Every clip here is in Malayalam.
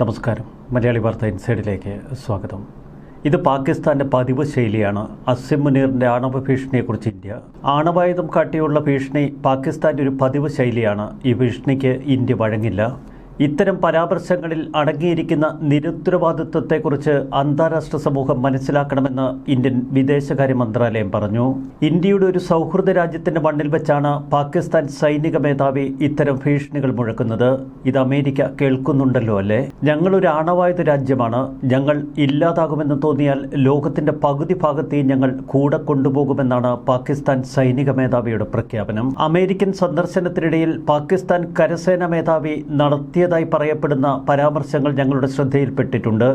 നമസ്കാരം. മലയാളി വാർത്ത ഇൻസൈഡിലേക്ക് സ്വാഗതം. ഇത് പാകിസ്ഥാന്റെ പതിവ് ശൈലിയാണ്. അസിം മുനീറിന്റെ ആണവ ഭീഷണിയെക്കുറിച്ച് ഇന്ത്യ. ആണവായുധം കാട്ടിയുള്ള ഭീഷണി പാകിസ്ഥാന്റെ ഒരു പതിവ് ശൈലിയാണ്. ഈ ഭീഷണിക്ക് ഇന്ത്യ വഴങ്ങില്ല. ഇത്തരം പരാമർശങ്ങളിൽ അടങ്ങിയിരിക്കുന്ന നിരുത്തരവാദിത്വത്തെക്കുറിച്ച് അന്താരാഷ്ട്ര സമൂഹം മനസ്സിലാക്കണമെന്ന് ഇന്ത്യൻ വിദേശകാര്യ മന്ത്രാലയം പറഞ്ഞു. ഇന്ത്യയുടെ ഒരു സൗഹൃദ രാജ്യത്തിന്റെ മണ്ണിൽ വെച്ചാണ് പാകിസ്ഥാൻ സൈനിക മേധാവി ഇത്തരം ഭീഷണികൾ മുഴക്കുന്നത്. ഇത് അമേരിക്ക കേൾക്കുന്നുണ്ടല്ലോ അല്ലേ? ഞങ്ങളൊരു ആണവായുധ രാജ്യമാണ്. ഞങ്ങൾ ഇല്ലാതാകുമെന്ന് തോന്നിയാൽ ലോകത്തിന്റെ പകുതി ഭാഗത്തെയും ഞങ്ങൾ കൂടെ കൊണ്ടുപോകുമെന്നാണ് പാകിസ്ഥാൻ സൈനിക മേധാവിയുടെ പ്രഖ്യാപനം. അമേരിക്കൻ സന്ദർശനത്തിനിടയിൽ പാകിസ്ഥാൻ കരസേന മേധാവി നടത്തിയതായി പറയപ്പെടുന്ന പരാമർശങ്ങൾ ഞങ്ങളുടെ ശ്രദ്ധയിൽപ്പെട്ടിട്ടുണ്ട്.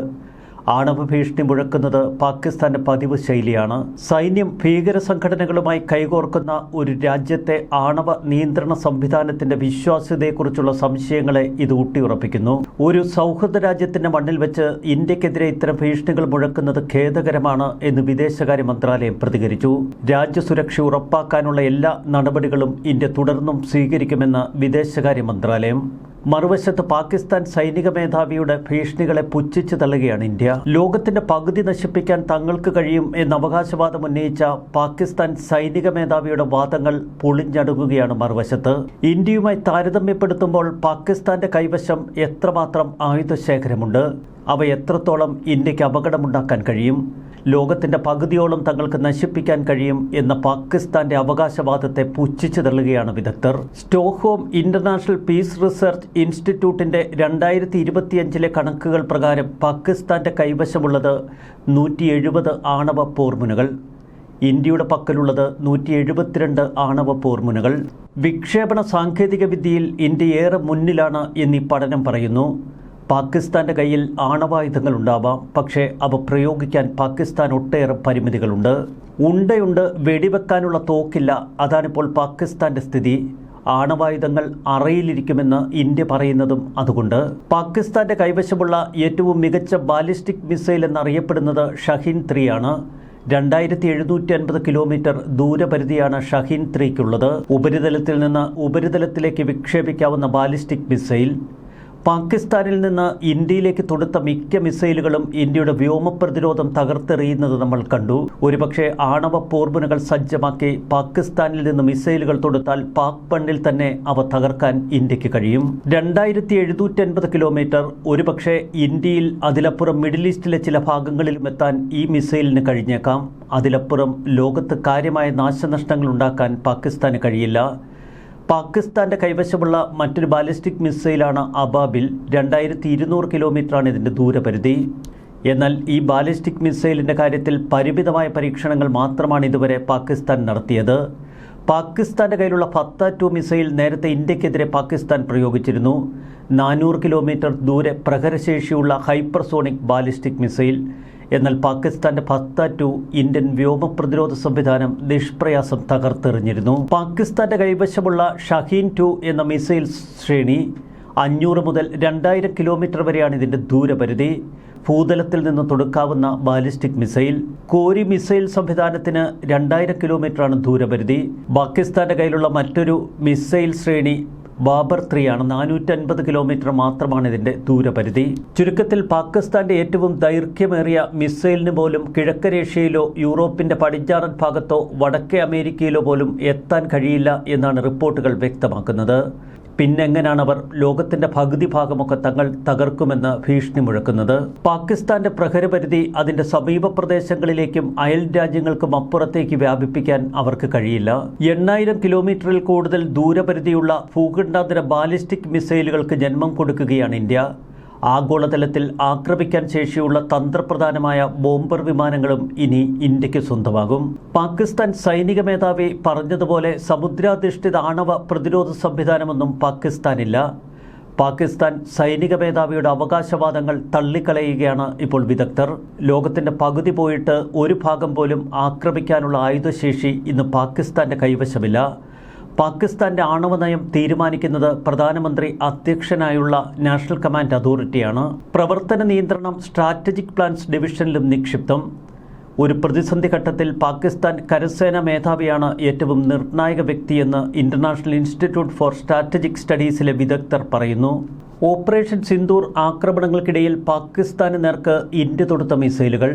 ആണവ ഭീഷണി മുഴക്കുന്നത് പാകിസ്ഥാന്റെ പതിവ് ശൈലിയാണ്. സൈന്യം ഭീകര സംഘടനകളുമായി കൈകോർക്കുന്ന ഒരു രാജ്യത്തെ ആണവ നിയന്ത്രണ സംവിധാനത്തിന്റെ വിശ്വാസ്യതയെക്കുറിച്ചുള്ള സംശയങ്ങളെ ഇത് ഊട്ടിയുറപ്പിക്കുന്നു. ഒരു സൗഹൃദ രാജ്യത്തിന്റെ മണ്ണിൽ വെച്ച് ഇന്ത്യക്കെതിരെ ഇത്തരം ഭീഷണികൾ മുഴക്കുന്നത് ഖേദകരമാണ് എന്ന് വിദേശകാര്യ മന്ത്രാലയം പ്രതികരിച്ചു. രാജ്യസുരക്ഷ ഉറപ്പാക്കാനുള്ള എല്ലാ നടപടികളും ഇന്ത്യ തുടർന്നും സ്വീകരിക്കുമെന്ന് വിദേശകാര്യ മന്ത്രാലയം. മറുവശത്ത് പാകിസ്ഥാൻ സൈനിക മേധാവിയുടെ ഭീഷണികളെ പുച്ഛിച്ചു തള്ളുകയാണ് ഇന്ത്യ. ലോകത്തിന്റെ പകുതി നശിപ്പിക്കാൻ തങ്ങൾക്ക് കഴിയും എന്ന അവകാശവാദം ഉന്നയിച്ച പാകിസ്ഥാൻ സൈനിക മേധാവിയുടെ വാദങ്ങൾ പൊളിഞ്ഞടുങ്ങുകയാണ് മറുവശത്ത്. ഇന്ത്യയുമായി താരതമ്യപ്പെടുത്തുമ്പോൾ പാകിസ്ഥാന്റെ കൈവശം എത്രമാത്രം ആയുധശേഖരമുണ്ട്? അവ എത്രത്തോളം ഇന്ത്യയ്ക്ക് അപകടമുണ്ടാക്കാൻ കഴിയും? ലോകത്തിന്റെ പകുതിയോളം തങ്ങൾക്ക് നശിപ്പിക്കാൻ കഴിയും എന്ന പാകിസ്ഥാന്റെ അവകാശവാദത്തെ പുച്ഛിച്ചു തള്ളുകയാണ് വിദഗ്ധർ. സ്റ്റോക്ക്ഹോം ഇന്റർനാഷണൽ പീസ് റിസർച്ച് ഇൻസ്റ്റിറ്റ്യൂട്ടിന്റെ രണ്ടായിരത്തി ഇരുപത്തിയഞ്ചിലെ കണക്കുകൾ പ്രകാരം പാകിസ്ഥാന്റെ കൈവശമുള്ളത് നൂറ്റി എഴുപത് ആണവ പോർമുനകൾ. ഇന്ത്യയുടെ പക്കലുള്ളത് നൂറ്റി എഴുപത്തിരണ്ട് ആണവ പോർമുനകൾ. വിക്ഷേപണ സാങ്കേതിക വിദ്യയിൽ ഇന്ത്യ ഏറെ മുന്നിലാണ് എന്നീ പഠനം പറയുന്നു. പാകിസ്ഥാന്റെ കയ്യിൽ ആണവായുധങ്ങൾ ഉണ്ടാവാം. പക്ഷേ അവ പ്രയോഗിക്കാൻ പാകിസ്ഥാൻ ഒട്ടേറെ പരിമിതികളുണ്ട്. ഉണ്ടയുണ്ട് വെടിവെക്കാനുള്ള തോക്കില്ല. അതാണിപ്പോൾ പാകിസ്ഥാന്റെ സ്ഥിതി. ആണവായുധങ്ങൾ അറയിലിരിക്കുമെന്ന് ഇന്ത്യ പറയുന്നതും അതുകൊണ്ട്. പാകിസ്ഥാന്റെ കൈവശമുള്ള ഏറ്റവും മികച്ച ബാലിസ്റ്റിക് മിസൈൽ എന്നറിയപ്പെടുന്നത് ഷഹീൻ ത്രീ ആണ് രണ്ടായിരത്തി എഴുന്നൂറ്റി അൻപത് കിലോമീറ്റർ ദൂരപരിധിയാണ് ഷഹീൻ ത്രീക്കുള്ളത്. ഉപരിതലത്തിൽ നിന്ന് ഉപരിതലത്തിലേക്ക് വിക്ഷേപിക്കാവുന്ന ബാലിസ്റ്റിക് മിസൈൽ പാകിസ്ഥാനിൽ നിന്ന് ഇന്ത്യയിലേക്ക് തൊടുത്ത മിക്ക മിസൈലുകളും ഇന്ത്യയുടെ വ്യോമ പ്രതിരോധം തകർത്തെറിയുന്നത് നമ്മൾ കണ്ടു. ഒരുപക്ഷെ ആണവ പോർമുനകൾ സജ്ജമാക്കി പാകിസ്ഥാനിൽ നിന്ന് മിസൈലുകൾ തൊടുത്താൽ പാക് പണ്ണിൽ തന്നെ അവ തകർക്കാൻ ഇന്ത്യയ്ക്ക് കഴിയും. രണ്ടായിരത്തി എഴുന്നൂറ്റി അൻപത് കിലോമീറ്റർ. ഒരുപക്ഷെ ഇന്ത്യയിൽ അതിലപ്പുറം മിഡിൽ ഈസ്റ്റിലെ ചില ഭാഗങ്ങളിലും എത്താൻ ഈ മിസൈലിന് കഴിഞ്ഞേക്കാം. അതിലപ്പുറം ലോകത്ത് കാര്യമായ നാശനഷ്ടങ്ങൾ ഉണ്ടാക്കാൻ പാകിസ്ഥാന് കഴിയില്ല. പാകിസ്ഥാന്റെ കൈവശമുള്ള മറ്റൊരു ബാലിസ്റ്റിക് മിസൈലാണ് അബാബിൽ രണ്ടായിരത്തി ഇരുന്നൂറ് കിലോമീറ്ററാണ് ഇതിന്റെ ദൂരപരിധി. എന്നാൽ ഈ ബാലിസ്റ്റിക് മിസൈലിന്റെ കാര്യത്തിൽ പരിമിതമായ പരീക്ഷണങ്ങൾ മാത്രമാണ് ഇതുവരെ പാകിസ്ഥാൻ നടത്തിയത്. പാകിസ്ഥാന്റെ കയ്യിലുള്ള ഫത്ത ടു മിസൈൽ നേരത്തെ ഇന്ത്യക്കെതിരെ പാകിസ്ഥാൻ പ്രയോഗിച്ചിരുന്നു. നാനൂറ് കിലോമീറ്റർ ദൂരെ പ്രഹരശേഷിയുള്ള ഹൈപ്പർസോണിക് ബാലിസ്റ്റിക് മിസൈൽ എന്നാൽ പാകിസ്ഥാന്റെ ഫത്ത ടു ഇന്ത്യൻ വ്യോമ പ്രതിരോധ സംവിധാനം നിഷ്പ്രയാസം തകർത്തെറിഞ്ഞിരുന്നു. പാകിസ്ഥാന്റെ കൈവശമുള്ള ഷഹീൻ ടു എന്ന മിസൈൽ ശ്രേണി അഞ്ഞൂറ് മുതൽ രണ്ടായിരം കിലോമീറ്റർ വരെയാണ് ഇതിന്റെ ദൂരപരിധി. ഭൂതലത്തിൽ നിന്ന് തൊടുക്കാവുന്ന ബാലിസ്റ്റിക് മിസൈൽ കോരി മിസൈൽ സംവിധാനത്തിന് രണ്ടായിരം കിലോമീറ്ററാണ് ദൂരപരിധി. പാകിസ്ഥാന്റെ കയ്യിലുള്ള മറ്റൊരു മിസൈൽ ശ്രേണി ബാബർ ത്രീ ആണ് നാനൂറ്റൻപത് കിലോമീറ്റർ മാത്രമാണ് ഇതിന്റെ ദൂരപരിധി. ചുരുക്കത്തിൽ പാകിസ്ഥാന്റെ ഏറ്റവും ദൈർഘ്യമേറിയ മിസൈലിന് പോലും കിഴക്കരേഷ്യയിലോ യൂറോപ്പിന്റെ പടിഞ്ഞാറൻ ഭാഗത്തോ വടക്കേ അമേരിക്കയിലോ പോലും എത്താൻ കഴിയില്ല എന്നാണ് റിപ്പോർട്ടുകൾ വ്യക്തമാക്കുന്നത്. പിന്നെങ്ങനെയാണ് അവർ ലോകത്തിന്റെ പകുതി ഭാഗമൊക്കെ തങ്ങൾ തകർക്കുമെന്ന് ഭീഷണി മുഴക്കുന്നത്? പാകിസ്ഥാന്റെ പ്രഹരപരിധി അതിന്റെ സമീപ പ്രദേശങ്ങളിലേക്കും അയൽ രാജ്യങ്ങൾക്കും അപ്പുറത്തേക്ക് വ്യാപിപ്പിക്കാൻ അവർക്ക് കഴിയില്ല. എണ്ണായിരം കിലോമീറ്ററിൽ കൂടുതൽ ദൂരപരിധിയുള്ള ഭൂഖണ്ഡാന്തര ബാലിസ്റ്റിക് മിസൈലുകൾക്ക് ജന്മം കൊടുക്കുകയാണ് ഇന്ത്യ. ആഗോളതലത്തിൽ ആക്രമിക്കാൻ ശേഷിയുള്ള തന്ത്രപ്രധാനമായ ബോംബർ വിമാനങ്ങളും ഇനി ഇന്ത്യയ്ക്ക് സ്വന്തമാകും. പാകിസ്ഥാൻ സൈനിക മേധാവി പറഞ്ഞതുപോലെ സമുദ്രാധിഷ്ഠിത ആണവ പ്രതിരോധ സംവിധാനമൊന്നും പാകിസ്ഥാനില്ല. പാകിസ്ഥാൻ സൈനിക മേധാവിയുടെ അവകാശവാദങ്ങൾ തള്ളിക്കളയുകയാണ് ഇപ്പോൾ വിദഗ്ധർ. ലോകത്തിന്റെ പകുതി പോയിട്ട് ഒരു ഭാഗം പോലും ആക്രമിക്കാനുള്ള ആയുധശേഷി ഇന്ന് പാകിസ്ഥാന്റെ കൈവശമില്ല. പാകിസ്ഥാന്റെ ആണവ നയം തീരുമാനിക്കുന്നത് പ്രധാനമന്ത്രി അധ്യക്ഷനായുള്ള നാഷണൽ കമാൻഡ് അതോറിറ്റിയാണ്. പ്രവർത്തന നിയന്ത്രണം സ്ട്രാറ്റജിക് പ്ലാൻസ് ഡിവിഷനിലും നിക്ഷിപ്തം. ഒരു പ്രതിസന്ധി ഘട്ടത്തിൽ പാകിസ്ഥാൻ കരസേന മേധാവിയാണ് ഏറ്റവും നിർണായക വ്യക്തിയെന്ന് ഇന്റർനാഷണൽ ഇൻസ്റ്റിറ്റ്യൂട്ട് ഫോർ സ്ട്രാറ്റജിക് സ്റ്റഡീസിലെ വിദഗ്ധർ പറയുന്നു. ഓപ്പറേഷൻ സിന്ദൂർ ആക്രമണങ്ങൾക്കിടയിൽ പാകിസ്ഥാന് നേർക്ക് ഇന്ത്യ തൊടുത്ത മിസൈലുകൾ.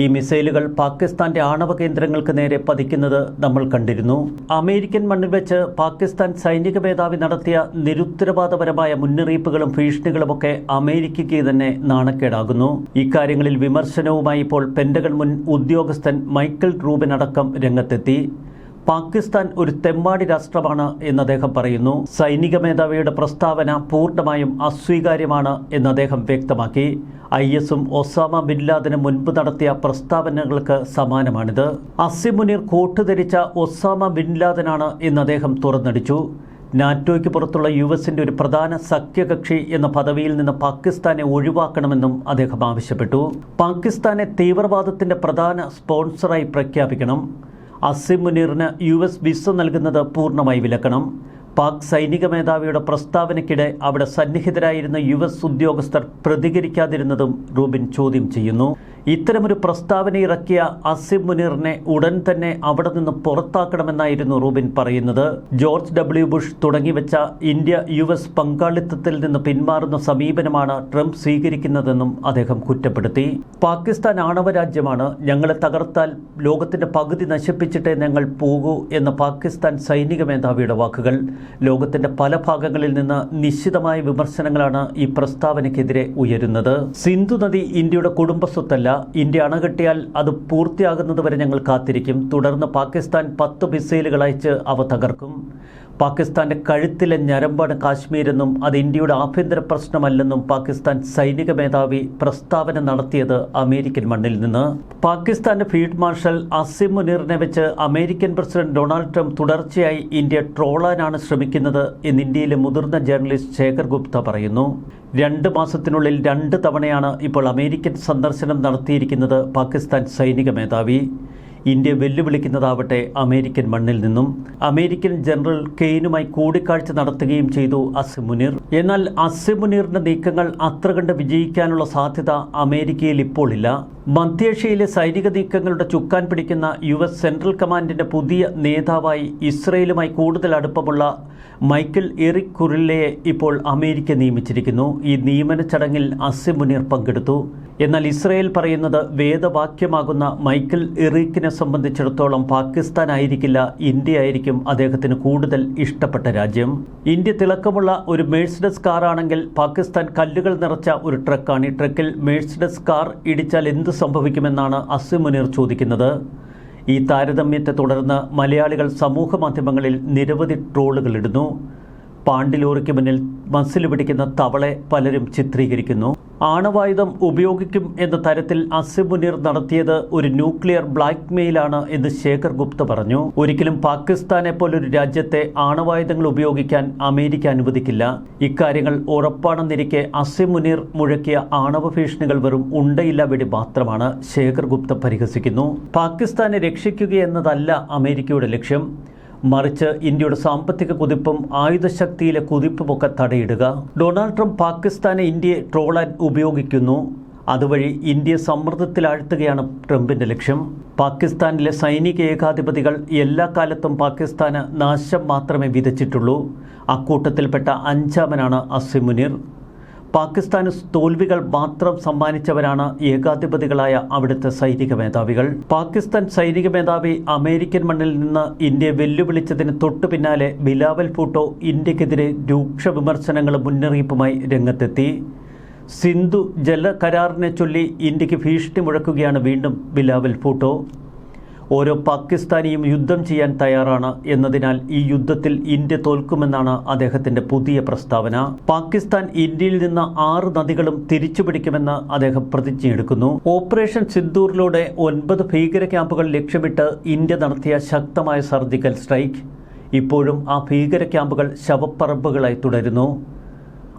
ഈ മിസൈലുകൾ പാകിസ്ഥാന്റെ ആണവ കേന്ദ്രങ്ങൾക്ക് നേരെ പതിക്കുന്നത് നമ്മൾ കണ്ടിരുന്നു. അമേരിക്കൻ മണ്ണിൽ വെച്ച് പാകിസ്ഥാൻ സൈനിക മേധാവി നടത്തിയ നിരുത്തരവാദപരമായ മുന്നറിയിപ്പുകളും ഭീഷണികളുമൊക്കെ അമേരിക്കയ്ക്ക് തന്നെ നാണക്കേടാകുന്നു. ഇക്കാര്യങ്ങളിൽ വിമർശനവുമായി ഇപ്പോൾ പെന്റഗൺ മുൻ ഉദ്യോഗസ്ഥൻ മൈക്കൽ റൂബിൻ അടക്കം രംഗത്തെത്തി. പാകിസ്ഥാൻ ഒരു തെമ്മാടി രാഷ്ട്രമാണ് എന്ന് അദ്ദേഹം പറയുന്നു. സൈനിക മേധാവിയുടെ പ്രസ്താവന പൂർണമായും അസ്വീകാര്യമാണ് എന്ന് അദ്ദേഹം വ്യക്തമാക്കി. ഐ എസും ഒസാമ ബിൻ മുൻപ് നടത്തിയ പ്രസ്താവനകൾക്ക് സമാനമാണിത്. അസിമുനീർ കോട്ടുധരിച്ച കോട്ട് ധരിച്ച ഒസാമ ബിൻ ലാദനാണ് എന്ന് അദ്ദേഹം തുറന്നടിച്ചു. നാറ്റോയ്ക്ക് പുറത്തുള്ള യു എസിന്റെ ഒരു പ്രധാന സഖ്യകക്ഷി എന്ന പദവിയിൽ നിന്ന് പാകിസ്ഥാനെ ഒഴിവാക്കണമെന്നും അദ്ദേഹം ആവശ്യപ്പെട്ടു. പാകിസ്ഥാനെ തീവ്രവാദത്തിന്റെ പ്രധാന സ്പോൺസറായി പ്രഖ്യാപിക്കണം. അസിം മുനീറിന് യു എസ് വിസ നൽകുന്നത് പൂർണമായി വിലക്കണം. പാക് സൈനിക മേധാവിയുടെ പ്രസ്താവനയ്ക്കിടെ അവിടെ സന്നിഹിതരായിരുന്ന യു എസ് ഉദ്യോഗസ്ഥർ പ്രതികരിക്കാതിരുന്നതും റൂബിൻ ചോദ്യം ചെയ്യുന്നു. ഇത്തരമൊരു പ്രസ്താവന ഇറക്കിയ അസിം മുനീറിനെ ഉടൻ തന്നെ അവിടെ നിന്ന് പുറത്താക്കണമെന്നായിരുന്നു റൂബിൻ പറയുന്നത്. ജോർജ് ഡബ്ല്യു ബുഷ് തുടങ്ങിവെച്ച ഇന്ത്യ യു എസ് പങ്കാളിത്തത്തിൽ നിന്ന് പിന്മാറുന്ന സമീപനമാണ് ട്രംപ് സ്വീകരിക്കുന്നതെന്നും അദ്ദേഹം കുറ്റപ്പെടുത്തി. പാകിസ്ഥാൻ ആണവ രാജ്യമാണ്. ഞങ്ങളെ തകർത്താൽ ലോകത്തിന്റെ പകുതി നശിപ്പിച്ചിട്ടേ ഞങ്ങൾ പോകൂ എന്ന പാകിസ്ഥാൻ സൈനിക മേധാവിയുടെ വാക്കുകൾ. ലോകത്തിന്റെ പല ഭാഗങ്ങളിൽ നിന്ന് നിശ്ചിതമായ വിമർശനങ്ങളാണ് ഈ പ്രസ്താവനയ്ക്കെതിരെ ഉയരുന്നത്. സിന്ധു നദി ഇന്ത്യയുടെ കുടുംബസ്വത്തല്ല ഇന്ത്യ അണകെട്ടിയാൽ അത് പൂർത്തിയാകുന്നതുവരെ ഞങ്ങൾ കാത്തിരിക്കും. തുടർന്ന് പാകിസ്ഥാൻ പത്ത് മിസൈലുകൾ അയച്ച് അവ തകർക്കും. പാകിസ്ഥാന്റെ കഴുത്തിലെ ഞരമ്പാണ് കാശ്മീരെന്നും അത് ഇന്ത്യയുടെ ആഭ്യന്തര പ്രശ്നമല്ലെന്നും പാകിസ്ഥാൻ സൈനിക മേധാവി പ്രസ്താവന നടത്തിയത് അമേരിക്കൻ മണ്ണിൽ നിന്ന്. പാകിസ്ഥാന്റെ ഫീൽഡ് മാർഷൽ അസിം മുനീറിനെ വെച്ച് അമേരിക്കൻ പ്രസിഡന്റ് ഡൊണാൾഡ് ട്രംപ് തുടർച്ചയായി ഇന്ത്യ ട്രോളാനാണ് ശ്രമിക്കുന്നത് എന്ന് ഇന്ത്യയിലെ മുതിർന്ന ജേർണലിസ്റ്റ് ശേഖർ ഗുപ്ത പറയുന്നു. രണ്ട് മാസത്തിനുള്ളിൽ രണ്ട് തവണയാണ് ഇപ്പോൾ അമേരിക്കൻ സന്ദർശനം നടത്തിയിരിക്കുന്നത് പാകിസ്ഥാൻ സൈനിക മേധാവി. ഇന്ത്യ വെല്ലുവിളിക്കുന്നതാവട്ടെ അമേരിക്കൻ മണ്ണിൽ നിന്നും. അമേരിക്കൻ ജനറൽ കെയ്നുമായി കൂടിക്കാഴ്ച നടത്തുകയും ചെയ്തു അസിമുനീർ എന്നാൽ അസിമുനീറിന്റെ നീക്കങ്ങൾ അത്ര കണ്ട് വിജയിക്കാനുള്ള സാധ്യത അമേരിക്കയിൽ ഇപ്പോൾ ഇല്ല. മധ്യേഷ്യയിലെ സൈനിക നീക്കങ്ങളുടെ ചുക്കാൻ പിടിക്കുന്ന യു എസ് സെൻട്രൽ കമാൻഡിന്റെ പുതിയ നേതാവായി ഇസ്രയേലുമായി കൂടുതൽ അടുപ്പമുള്ള മൈക്കിൾ എറിക് കുറില്ലയെ ഇപ്പോൾ അമേരിക്ക നിയമിച്ചിരിക്കുന്നു. ഈ നിയമന ചടങ്ങിൽ അസിമുനീർ പങ്കെടുത്തു. എന്നാൽ ഇസ്രയേൽ പറയുന്നത് വേദവാക്യമാകുന്ന മൈക്കിൾ എറിക്കിനെ സംബന്ധിച്ചിടത്തോളം പാകിസ്ഥാൻ ആയിരിക്കില്ല ഇന്ത്യ ആയിരിക്കും അദ്ദേഹത്തിന് കൂടുതൽ ഇഷ്ടപ്പെട്ട രാജ്യം. ഇന്ത്യ തിളക്കമുള്ള ഒരു മേഴ്സിഡസ് കാറാണെങ്കിൽ പാകിസ്ഥാൻ കല്ലുകൾ നിറച്ച ഒരു ട്രക്കാണ്. ഈ ട്രക്കിൽ മേഴ്സിഡസ് കാർ ഇടിച്ചാൽ എന്ത് സംഭവിക്കുമെന്നാണ് അസിം മുനീർ ചോദിക്കുന്നത്. ഈ താരതമ്യത്തെ തുടർന്ന് മലയാളികൾ സമൂഹ മാധ്യമങ്ങളിൽ നിരവധി ട്രോളുകൾ ഇടുന്നു. പാണ്ടിലോറിക്ക് മുന്നിൽ മസിൽ പിടിക്കുന്ന തവളെ പലരും ചിത്രീകരിക്കുന്നു. ആണവായുധം ഉപയോഗിക്കും എന്ന തരത്തിൽ അസിം മുനീർ നടത്തിയത് ഒരു ന്യൂക്ലിയർ ബ്ലാക്ക് മെയിലാണ് എന്ന് ശേഖർ ഗുപ്ത പറഞ്ഞു. ഒരിക്കലും പാകിസ്ഥാനെ പോലൊരു രാജ്യത്തെ ആണവായുധങ്ങൾ ഉപയോഗിക്കാൻ അമേരിക്ക അനുവദിക്കില്ല. ഇക്കാര്യങ്ങൾ ഉറപ്പാണെന്നിരിക്കെ അസിം മുനീർ മുഴക്കിയ ആണവ ഭീഷണികൾ വെറും ഉണ്ടയില്ല വെടി മാത്രമാണ് ശേഖർ ഗുപ്ത പരിഹസിക്കുന്നു. പാകിസ്ഥാനെ രക്ഷിക്കുക എന്നതല്ല അമേരിക്കയുടെ ലക്ഷ്യം. മറിച്ച് ഇന്ത്യയുടെ സാമ്പത്തിക കുതിപ്പും ആയുധശക്തിയിലെ കുതിപ്പുമൊക്കെ തടയിടുക. ഡൊണാൾഡ് ട്രംപ് പാകിസ്ഥാനെ ഇന്ത്യയെ ട്രോളാൻ ഉപയോഗിക്കുന്നു. അതുവഴി ഇന്ത്യയെ സമ്മർദ്ദത്തിലാഴ്ത്തുകയാണ് ട്രംപിന്റെ ലക്ഷ്യം. പാകിസ്ഥാനിലെ സൈനിക ഏകാധിപതികൾ എല്ലാ കാലത്തും പാകിസ്ഥാന് നാശം മാത്രമേ വിതച്ചിട്ടുള്ളൂ. അക്കൂട്ടത്തിൽപ്പെട്ട അഞ്ചാമനാണ് അസിം മുനീർ. പാകിസ്ഥാന് തോൽവികൾ മാത്രം സമ്മാനിച്ചവരാണ് ഏകാധിപതികളായ അവിടുത്തെ സൈനിക മേധാവികൾ. പാകിസ്ഥാൻ സൈനിക മേധാവി അമേരിക്കൻ മണ്ണിൽ നിന്ന് ഇന്ത്യ വെല്ലുവിളിച്ചതിന് തൊട്ടു പിന്നാലെ ബിലാവൽ ഭൂട്ടോ ഇന്ത്യക്കെതിരെ രൂക്ഷ വിമർശനങ്ങളും മുന്നറിയിപ്പുമായി രംഗത്തെത്തി. സിന്ധു ജല കരാറിനെ ചൊല്ലി ഇന്ത്യയ്ക്ക് ഭീഷണി മുഴക്കുകയാണ് വീണ്ടും ബിലാവൽ ഭൂട്ടോ. ഓരോ പാകിസ്ഥാനിയും യുദ്ധം ചെയ്യാൻ തയ്യാറാണ് എന്നതിനാൽ ഈ യുദ്ധത്തിൽ ഇന്ത്യ തോൽക്കുമെന്നാണ് അദ്ദേഹത്തിന്റെ പുതിയ പ്രസ്താവന. പാകിസ്ഥാൻ ഇന്ത്യയിൽ നിന്ന് ആറ് നദികളും തിരിച്ചുപിടിക്കുമെന്ന് അദ്ദേഹം പ്രതിജ്ഞയെടുക്കുന്നു. ഓപ്പറേഷൻ സിന്ദൂറിലൂടെ ഒൻപത് ഭീകര ക്യാമ്പുകൾ ലക്ഷ്യമിട്ട് ഇന്ത്യ നടത്തിയ ശക്തമായ സർജിക്കൽ സ്ട്രൈക്ക്. ഇപ്പോഴും ആ ഭീകര ക്യാമ്പുകൾ ശവപ്പറമ്പുകളായി തുടരുന്നു.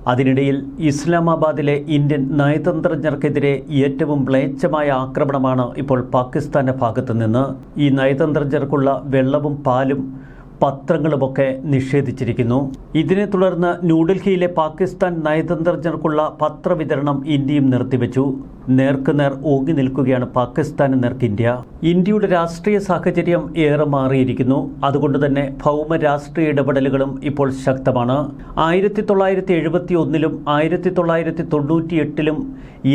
അതിനിടയിൽ ഇസ്ലാമാബാദിലെ ഇന്ത്യൻ നയതന്ത്രജ്ഞർക്കെതിരെ ഏറ്റവും മ്ലേച്ഛമായ ആക്രമണമാണ് ഇപ്പോൾ പാകിസ്ഥാന്റെ ഭാഗത്തു നിന്ന്. ഈ നയതന്ത്രജ്ഞർക്കുള്ള വെള്ളവും പാലും പത്രങ്ങളുമൊക്കെ നിഷേധിച്ചിരിക്കുന്നു. ഇതിനെ തുടർന്ന് ന്യൂഡൽഹിയിലെ പാകിസ്ഥാൻ നയതന്ത്രജ്ഞർക്കുള്ള പത്രവിതരണം ഇന്ത്യയും നിർത്തിവെച്ചു. നേർക്കുനേർ ഓങ്ങി നിൽക്കുകയാണ് പാകിസ്ഥാന് നേർക്ക് ഇന്ത്യ. ഇന്ത്യയുടെ രാഷ്ട്രീയ സാഹചര്യം ഏറെ മാറിയിരിക്കുന്നു. അതുകൊണ്ട് തന്നെ ഭൗമ രാഷ്ട്രീയ ഇടപെടലുകളും ഇപ്പോൾ ശക്തമാണ്. ആയിരത്തി തൊള്ളായിരത്തി എഴുപത്തി ഒന്നിലും ആയിരത്തി തൊള്ളായിരത്തി തൊണ്ണൂറ്റി എട്ടിലും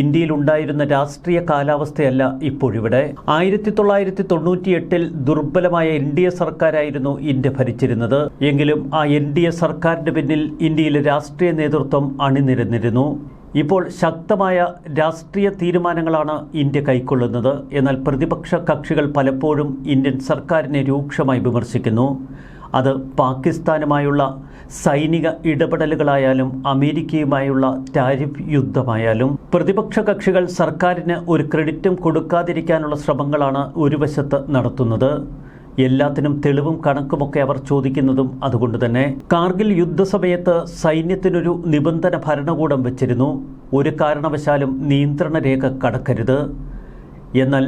ഇന്ത്യയിലുണ്ടായിരുന്ന രാഷ്ട്രീയ കാലാവസ്ഥയല്ല ഇപ്പോഴിവിടെ. ആയിരത്തി തൊള്ളായിരത്തി തൊണ്ണൂറ്റി എട്ടിൽ ദുർബലമായ എൻ ഡി എ സർക്കാരായിരുന്നു ഇന്ത്യ ഭരിച്ചിരുന്നത്. എങ്കിലും ആ എൻ ഡി എ സർക്കാരിന്റെ പിന്നിൽ ഇന്ത്യയിലെ രാഷ്ട്രീയ നേതൃത്വം അണിനിരന്നിരുന്നു. ഇപ്പോൾ ശക്തമായ രാഷ്ട്രീയ തീരുമാനങ്ങളാണ് ഇന്ത്യ കൈക്കൊള്ളുന്നത്. എന്നാൽ പ്രതിപക്ഷ കക്ഷികൾ പലപ്പോഴും ഇന്ത്യൻ സർക്കാരിനെ രൂക്ഷമായി വിമർശിക്കുന്നു. അത് പാകിസ്ഥാനുമായുള്ള സൈനിക ഇടപെടലുകളായാലും അമേരിക്കയുമായുള്ള ടാരിഫ് യുദ്ധമായാലും. പ്രതിപക്ഷ കക്ഷികൾ സർക്കാരിന് ഒരു ക്രെഡിറ്റും കൊടുക്കാതിരിക്കാനുള്ള ശ്രമങ്ങളാണ് ഒരു വശത്ത് നടത്തുന്നത്. എല്ലാത്തിനും തെളിവും കണക്കുമൊക്കെ അവർ ചോദിക്കുന്നതും അതുകൊണ്ട് തന്നെ. കാർഗിൽ യുദ്ധസമയത്ത് സൈന്യത്തിനൊരു നിബന്ധന ഭരണകൂടം വെച്ചിരുന്നു. ഒരു കാരണവശാലും നിയന്ത്രണ രേഖ കടക്കരുത്. എന്നാൽ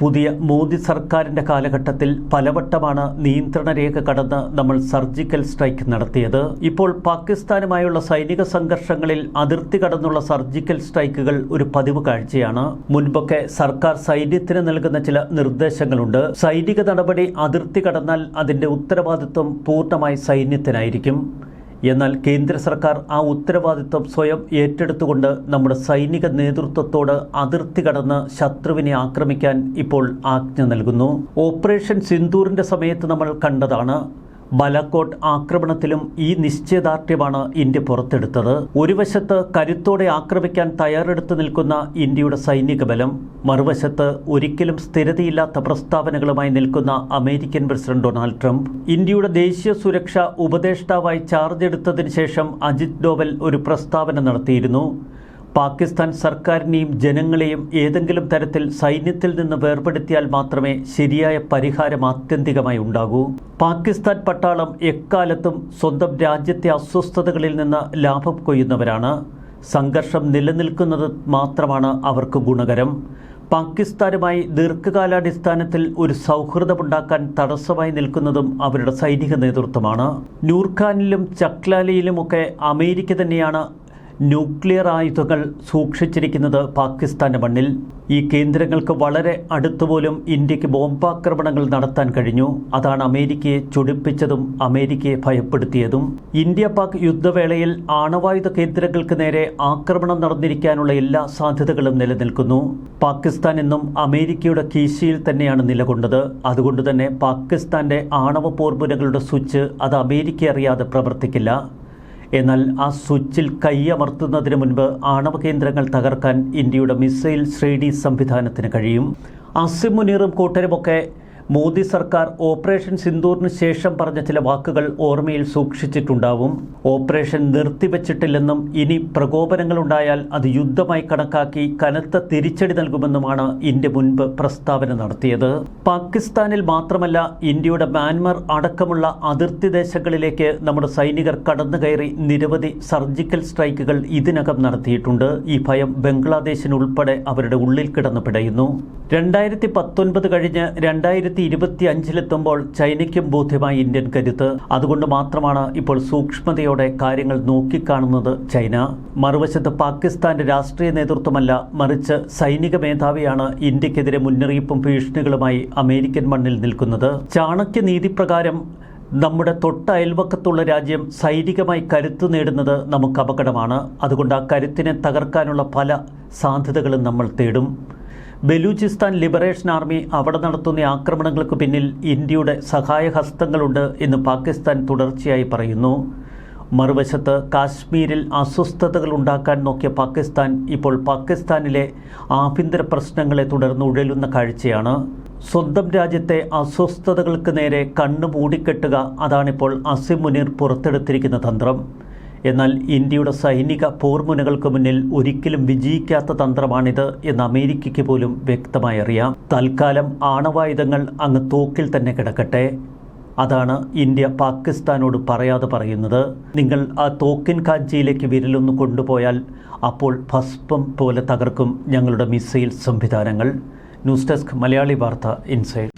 പുതിയ മോദി സർക്കാരിന്റെ കാലഘട്ടത്തിൽ പലവട്ടമാണ് നിയന്ത്രണ രേഖ കടന്ന് നമ്മൾ സർജിക്കൽ സ്ട്രൈക്ക് നടത്തിയത്. ഇപ്പോൾ പാകിസ്ഥാനുമായുള്ള സൈനിക സംഘർഷങ്ങളിൽ അതിർത്തി കടന്നുള്ള സർജിക്കൽ സ്ട്രൈക്കുകൾ ഒരു പതിവ് കാഴ്ചയാണ്. മുൻപൊക്കെ സർക്കാർ സൈന്യത്തിന് നൽകുന്ന ചില നിർദ്ദേശങ്ങളുണ്ട്. സൈനിക നടപടി അതിർത്തി കടന്നാൽ അതിന്റെ ഉത്തരവാദിത്വം പൂർണമായി സൈന്യത്തിനായിരിക്കും. എന്നാൽ കേന്ദ്ര സർക്കാർ ആ ഉത്തരവാദിത്വം സ്വയം ഏറ്റെടുത്തുകൊണ്ട് നമ്മുടെ സൈനിക നേതൃത്വത്തോട് അതിർത്തി കടന്ന് ശത്രുവിനെ ആക്രമിക്കാൻ ഇപ്പോൾ ആജ്ഞ നൽകുന്നു. ഓപ്പറേഷൻ സിന്ദൂറിന്റെ സമയത്ത് നമ്മൾ കണ്ടതാണ് ബലക്കോട്ട് ആക്രമണത്തിലും ഈ നിശ്ചയദാർഢ്യമാണ് ഇന്ത്യ പുറത്തെടുത്തത്. ഒരു വശത്ത് കരുത്തോടെ ആക്രമിക്കാൻ തയ്യാറെടുത്ത് നിൽക്കുന്ന ഇന്ത്യയുടെ സൈനിക ബലം മറുവശത്ത് ഒരിക്കലും സ്ഥിരതയില്ലാത്ത പ്രസ്താവനകളുമായി നിൽക്കുന്ന അമേരിക്കൻ പ്രസിഡന്റ് ഡൊണാൾഡ് ട്രംപ്. ഇന്ത്യയുടെ ദേശീയ സുരക്ഷാ ഉപദേഷ്ടാവായി ചാർജ് എടുത്തതിന് ശേഷം അജിത് ഡോവൽ ഒരു പ്രസ്താവന നടത്തിയിരുന്നു. പാകിസ്ഥാൻ സർക്കാരിനെയും ജനങ്ങളെയും ഏതെങ്കിലും തരത്തിൽ സൈന്യത്തിൽ നിന്ന് വേർപെടുത്തിയാൽ മാത്രമേ ശരിയായ പരിഹാരം ആത്യന്തികമായി ഉണ്ടാകൂ. പാകിസ്ഥാൻ പട്ടാളം എക്കാലത്തും സ്വന്തം രാജ്യത്തെ അസ്വസ്ഥതകളിൽ നിന്ന് ലാഭം കൊയ്യുന്നവരാണ്. സംഘർഷം നിലനിൽക്കുന്നത് മാത്രമാണ് അവർക്ക് ഗുണകരം. പാകിസ്ഥാനുമായി ദീർഘകാലാടിസ്ഥാനത്തിൽ ഒരു സൗഹൃദമുണ്ടാക്കാൻ തടസ്സമായി നിൽക്കുന്നതും അവരുടെ സൈനിക നേതൃത്വമാണ്. നൂർഖാനിലും ചക്ലാലിയിലുമൊക്കെ അമേരിക്ക തന്നെയാണ് ന്യൂക്ലിയർ ആയുധങ്ങൾ സൂക്ഷിച്ചിരിക്കുന്നത് പാകിസ്ഥാന്റെ മണ്ണിൽ. ഈ കേന്ദ്രങ്ങൾക്ക് വളരെ അടുത്തുപോലും ഇന്ത്യയ്ക്ക് ബോംബാക്രമണങ്ങൾ നടത്താൻ കഴിഞ്ഞു. അതാണ് അമേരിക്കയെ ചൊടിപ്പിച്ചതും അമേരിക്കയെ ഭയപ്പെടുത്തിയതും. ഇന്ത്യ പാക് യുദ്ധവേളയിൽ ആണവായുധ കേന്ദ്രങ്ങൾക്ക് നേരെ ആക്രമണം നടന്നിരിക്കാനുള്ള എല്ലാ സാധ്യതകളും നിലനിൽക്കുന്നു. പാകിസ്ഥാൻ എന്നും അമേരിക്കയുടെ കീശയിൽ തന്നെയാണ് നിലകൊണ്ടത്. അതുകൊണ്ട് തന്നെ പാകിസ്ഥാന്റെ ആണവ പോർമുനകളുടെ സ്വിച്ച് അത് അമേരിക്ക അറിയാതെ പ്രവർത്തിക്കില്ല. എന്നാൽ ആ സ്വിച്ചിൽ കൈയമർത്തുന്നതിന് മുൻപ് ആണവ കേന്ദ്രങ്ങൾ തകർക്കാൻ ഇന്ത്യയുടെ മിസൈൽ ശ്രേണി സംവിധാനത്തിന് കഴിയും. അസിമുനീറും കൂട്ടരുമൊക്കെ മോദി സർക്കാർ ഓപ്പറേഷൻ സിന്ദൂറിന് ശേഷം പറഞ്ഞ ചില വാക്കുകൾ ഓർമ്മയിൽ സൂക്ഷിച്ചിട്ടുണ്ടാവും. ഓപ്പറേഷൻ നിർത്തിവച്ചിട്ടില്ലെന്നും ഇനി പ്രകോപനങ്ങളുണ്ടായാൽ അത് യുദ്ധമായി കണക്കാക്കി കനത്ത തിരിച്ചടി നൽകുമെന്നുമാണ് ഇന്ത്യ മുൻപ് പ്രസ്താവന നടത്തിയത്. പാകിസ്ഥാനിൽ മാത്രമല്ല ഇന്ത്യയുടെ മ്യാൻമർ അടക്കമുള്ള അതിർത്തി ദേശങ്ങളിലേക്ക് നമ്മുടെ സൈനികർ കടന്നു കയറി നിരവധി സർജിക്കൽ സ്ട്രൈക്കുകൾ ഇതിനകം നടത്തിയിട്ടുണ്ട്. ഈ ഭയം ബംഗ്ലാദേശിനുൾപ്പെടെ അവരുടെ ഉള്ളിൽ കിടന്നു പിടയുന്നു. രണ്ടായിരത്തി പത്തൊൻപത് കഴിഞ്ഞ് രണ്ടായിരത്തി ഇരുപത്തി അഞ്ചിലെത്തുമ്പോൾ ചൈനയ്ക്കും ബോധ്യമായി ഇന്ത്യൻ കരുത്ത്. അതുകൊണ്ട് മാത്രമാണ് ഇപ്പോൾ സൂക്ഷ്മതയോടെ കാര്യങ്ങൾ നോക്കിക്കാണുന്നത് ചൈന. മറുവശത്ത് പാകിസ്ഥാന്റെ രാഷ്ട്രീയ നേതൃത്വമല്ല മറിച്ച് സൈനിക മേധാവിയാണ് ഇന്ത്യക്കെതിരെ മുന്നറിയിപ്പും ഭീഷണികളുമായി അമേരിക്കൻ മണ്ണിൽ നിൽക്കുന്നത്. ചാണക്യ നീതിപ്രകാരം നമ്മുടെ തൊട്ട അയൽവക്കത്തുള്ള രാജ്യം സൈനികമായി കരുത്ത് നേടുന്നത് നമുക്ക് അപകടമാണ്. അതുകൊണ്ട് ആ കരുത്തിനെ തകർക്കാനുള്ള പല സാധ്യതകളും നമ്മൾ തേടും. ബലൂചിസ്ഥാൻ ലിബറേഷൻ ആർമി അവിടെ നടത്തുന്ന ആക്രമണങ്ങൾക്ക് പിന്നിൽ ഇന്ത്യയുടെ സഹായഹസ്തങ്ങളുണ്ട് എന്ന് പാകിസ്ഥാൻ തുടർച്ചയായി പറയുന്നു. മറുവശത്ത് കാശ്മീരിൽ അസ്വസ്ഥതകൾ ഉണ്ടാക്കാൻ നോക്കിയ പാകിസ്ഥാൻ ഇപ്പോൾ പാകിസ്ഥാനിലെ ആഭ്യന്തര പ്രശ്നങ്ങളെ തുടർന്ന് ഉഴലുന്ന കാഴ്ചയാണ്. സ്വന്തം രാജ്യത്തെ അസ്വസ്ഥതകൾക്ക് നേരെ കണ്ണു മൂടിക്കെട്ടുക അതാണിപ്പോൾ അസിം മുനീർ പുറത്തെടുത്തിരിക്കുന്ന തന്ത്രം. എന്നാൽ ഇന്ത്യയുടെ സൈനിക പോർമുനകൾക്ക് മുന്നിൽ ഒരിക്കലും വിജയിക്കാത്ത തന്ത്രമാണിത് എന്ന് അമേരിക്കയ്ക്ക് പോലും വ്യക്തമായി അറിയാം തൽക്കാലം ആണവായുധങ്ങൾ അങ്ങ് തോക്കിൽ തന്നെ കിടക്കട്ടെ. അതാണ് ഇന്ത്യ പാകിസ്ഥാനോട് പറയാതെ പറയുന്നത്. നിങ്ങൾ ആ തോക്കിൻ കാഞ്ചിയിലേക്ക് വിരലൊന്ന് കൊണ്ടുപോയാൽ അപ്പോൾ ഭസ്പം പോലെ തകർക്കും ഞങ്ങളുടെ മിസൈൽ സംവിധാനങ്ങൾ. ന്യൂസ് ഡെസ്ക് മലയാളി വാർത്ത ഇൻസൈഡ്.